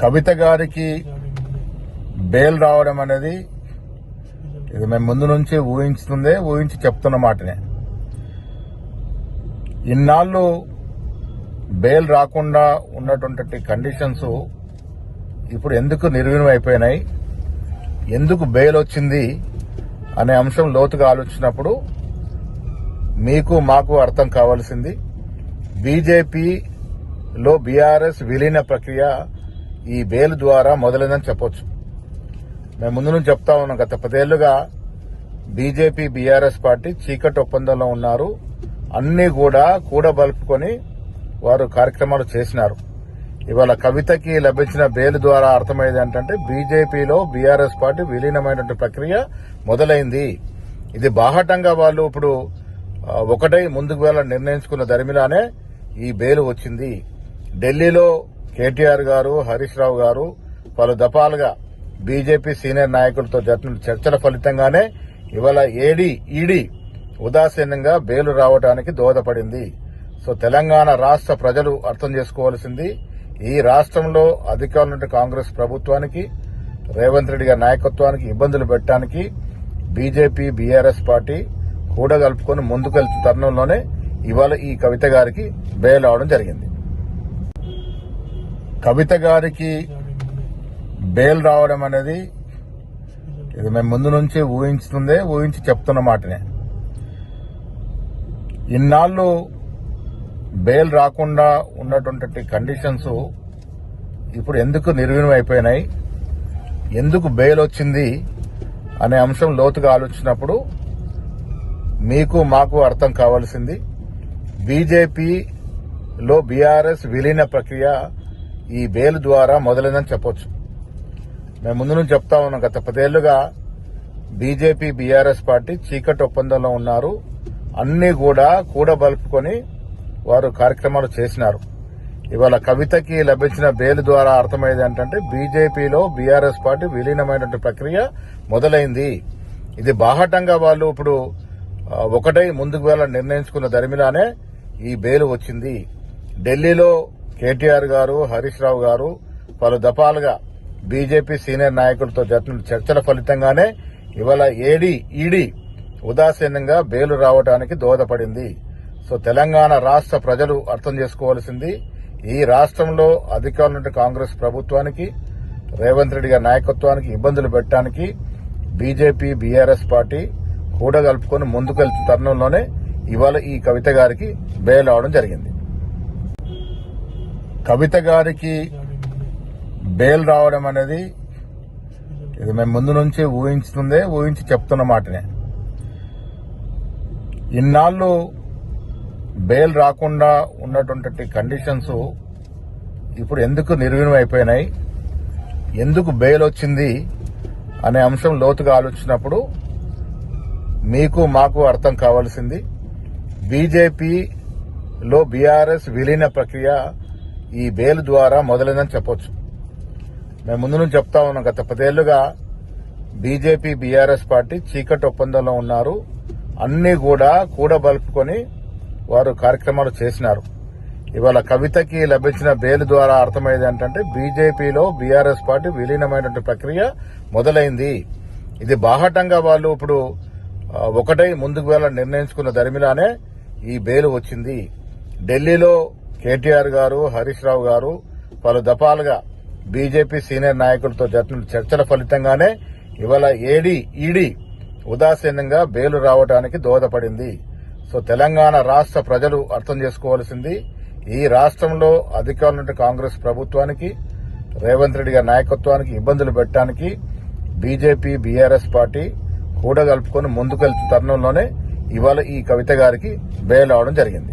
కవిత గారికి బెయిల్ రావడం అనేది ఇది మేము ముందు నుంచి ఊహించుతుందే ఊహించి చెప్తున్న మాటనే. ఇన్నాళ్ళు బెయిల్ రాకుండా ఉన్నటువంటి కండిషన్స్ ఇప్పుడు ఎందుకు నిర్వీనం అయిపోయినాయి ఎందుకు బెయిల్ వచ్చింది అనే అంశం లోతుగా ఆలోచించినప్పుడు మీకు మాకు అర్థం కావాల్సింది. బీజేపీలో బీఆర్ఎస్ విలీన ప్రక్రియ ఈ బెయిల్ ద్వారా మొదలైందని చెప్పొచ్చు. మేము ముందు నుంచి చెప్తా ఉన్నాం గత పదేళ్ళుగా బీజేపీ బీఆర్ఎస్ పార్టీ చీకటి ఒప్పందంలో ఉన్నారు. అన్ని కూడా కూడబలుపుకొని వారు కార్యక్రమాలు చేసినారు. ఇవాళ కవితకి లభించిన బెయిల్ ద్వారా అర్థమయ్యేది ఏంటంటే బీజేపీలో బీఆర్ఎస్ పార్టీ విలీనమైనటువంటి ప్రక్రియ మొదలైంది. ఇది బాహటంగా వాళ్ళు ఇప్పుడు ఒకటై ముందుకు వెళ్ళాలని నిర్ణయించుకున్న దరిమిలానే ఈ బెయిల్ వచ్చింది. ఢిల్లీలో కేటీఆర్ గారు హరీష్ రావు గారు పలు దఫాలుగా బీజేపీ సీనియర్ నాయకులతో జరిపిన చర్చల ఫలితంగానే ఇవాళ ఏడీ ఈడీ ఉదాసీనంగా బెయిలు రావడానికి దోహదపడింది. సో తెలంగాణ రాష్ట్ర ప్రజలు అర్థం చేసుకోవాల్సింది ఈ రాష్ట్రంలో అధికారులు ఉన్న కాంగ్రెస్ ప్రభుత్వానికి రేవంత్ రెడ్డి గారి నాయకత్వానికి ఇబ్బందులు పెట్టడానికి బీజేపీ బీఆర్ఎస్ పార్టీ కూడగలుపుకొని ముందుకెళ్తున్న తరుణంలోనే ఇవాళ ఈ కవిత గారికి బెయిల్ అవడం జరిగింది. కవిత గారికి బెయిల్ రావడం అనేది ఇది మేము ముందు నుంచి ఊహించుతుందే ఊహించి చెప్తున్న మాటనే. ఇన్నాళ్ళు బెయిల్ రాకుండా ఉన్నటువంటి కండిషన్స్ ఇప్పుడు ఎందుకు నిర్వీణం అయిపోయినాయి? ఎందుకు బెయిల్ వచ్చింది? అనే అంశం లోతుగా ఆలోచించినప్పుడు మీకు మాకు అర్థం కావాల్సింది. బీజేపీలో బీఆర్ఎస్ విలీన ప్రక్రియ ఈ బెయిల్ ద్వారా మొదలైందని చెప్పొచ్చు. మేము ముందు నుంచి చెప్తా ఉన్నాం గత పదేళ్ళుగా బీజేపీ బీఆర్ఎస్ పార్టీ చీకటి ఒప్పందంలో ఉన్నారు. అన్ని కూడా కూడబలుపుకొని వారు కార్యక్రమాలు చేసినారు. ఇవాళ కవితకి లభించిన బెయిల్ ద్వారా అర్థమయ్యేది ఏంటంటే బీజేపీలో బీఆర్ఎస్ పార్టీ విలీనమైనటువంటి ప్రక్రియ మొదలైంది. ఇది బాహటంగా వాళ్ళు ఇప్పుడు ఒకటై ముందుకు వెళ్ళాలని నిర్ణయించుకున్న దరిమిలానే ఈ బెయిల్ వచ్చింది. ఢిల్లీలో కేటీఆర్ గారు హరీష్ రావు గారు పలు దఫాలుగా బీజేపీ సీనియర్ నాయకులతో జరిపిన చర్చల ఫలితంగానే ఇవాళ ఏడీ ఈడీ ఉదాసీనంగా బెయిల్ రావడానికి దోహదపడింది. సో తెలంగాణ రాష్ట్ర ప్రజలు అర్థం చేసుకోవాల్సింది ఈ రాష్ట్రంలో అధికారులు కాంగ్రెస్ ప్రభుత్వానికి రేవంత్ రెడ్డి గారి నాయకత్వానికి ఇబ్బందులు పెట్టడానికి బీజేపీ బీఆర్ఎస్ పార్టీ కూడగలుపుకొని ముందుకెళ్తున్న తరుణంలోనే ఇవాళ ఈ కవిత గారికి బెయిల్ అవడం జరిగింది. కవిత గారికి బెయిల్ రావడం అనేది ఇది మేము ముందు నుంచి ఊహించుతుందే ఊహించి చెప్తున్న మాటనే. ఇన్నాళ్ళు బెయిల్ రాకుండా ఉన్నటువంటి కండిషన్స్ ఇప్పుడు ఎందుకు నిర్వీణం అయిపోయినాయి? ఎందుకు బెయిల్ వచ్చింది? అనే అంశం లోతుగా ఆలోచించినప్పుడు మీకు మాకు అర్థం కావాల్సింది. బీజేపీలో బీఆర్ఎస్ విలీన ప్రక్రియ ఈ బెయిల్ ద్వారా మొదలైందని చెప్పొచ్చు. మేము ముందు నుంచి చెప్తా ఉన్నాం గత పదేళ్ళుగా బీజేపీ బీఆర్ఎస్ పార్టీ చీకటి ఒప్పందంలో ఉన్నారు. అన్ని కూడా కూడబలుపుకొని వారు కార్యక్రమాలు చేసినారు. ఇవాళ కవితకి లభించిన బెయిల్ ద్వారా అర్థమయ్యేది ఏంటంటే బీజేపీలో బీఆర్ఎస్ పార్టీ విలీనమైనటువంటి ప్రక్రియ మొదలైంది. ఇది బాహటంగా వాళ్ళు ఇప్పుడు ఒకటై ముందుకు వెళ్ళాలని నిర్ణయించుకున్న దరిమిలానే ఈ బెయిల్ వచ్చింది. ఢిల్లీలో కేటీఆర్ గారు హరీష్ రావు గారు పలు దఫాలుగా బీజేపీ సీనియర్ నాయకులతో జరిపిన చర్చల ఫలితంగానే ఇవాళ ఏడీ ఈడీ ఉదాసీనంగా బెయిల్ రావడానికి దోహదపడింది. సో తెలంగాణ రాష్ట్ర ప్రజలు అర్థం చేసుకోవాల్సింది ఈ రాష్ట్రంలో అధికారులు కాంగ్రెస్ ప్రభుత్వానికి రేవంత్ రెడ్డి గారి నాయకత్వానికి ఇబ్బందులు పెట్టడానికి బీజేపీ బీఆర్ఎస్ పార్టీ కూడగలుపుకొని ముందుకెళ్తున్న తరుణంలోనే ఇవాళ ఈ కవిత గారికి బెయిల్ అవడం జరిగింది.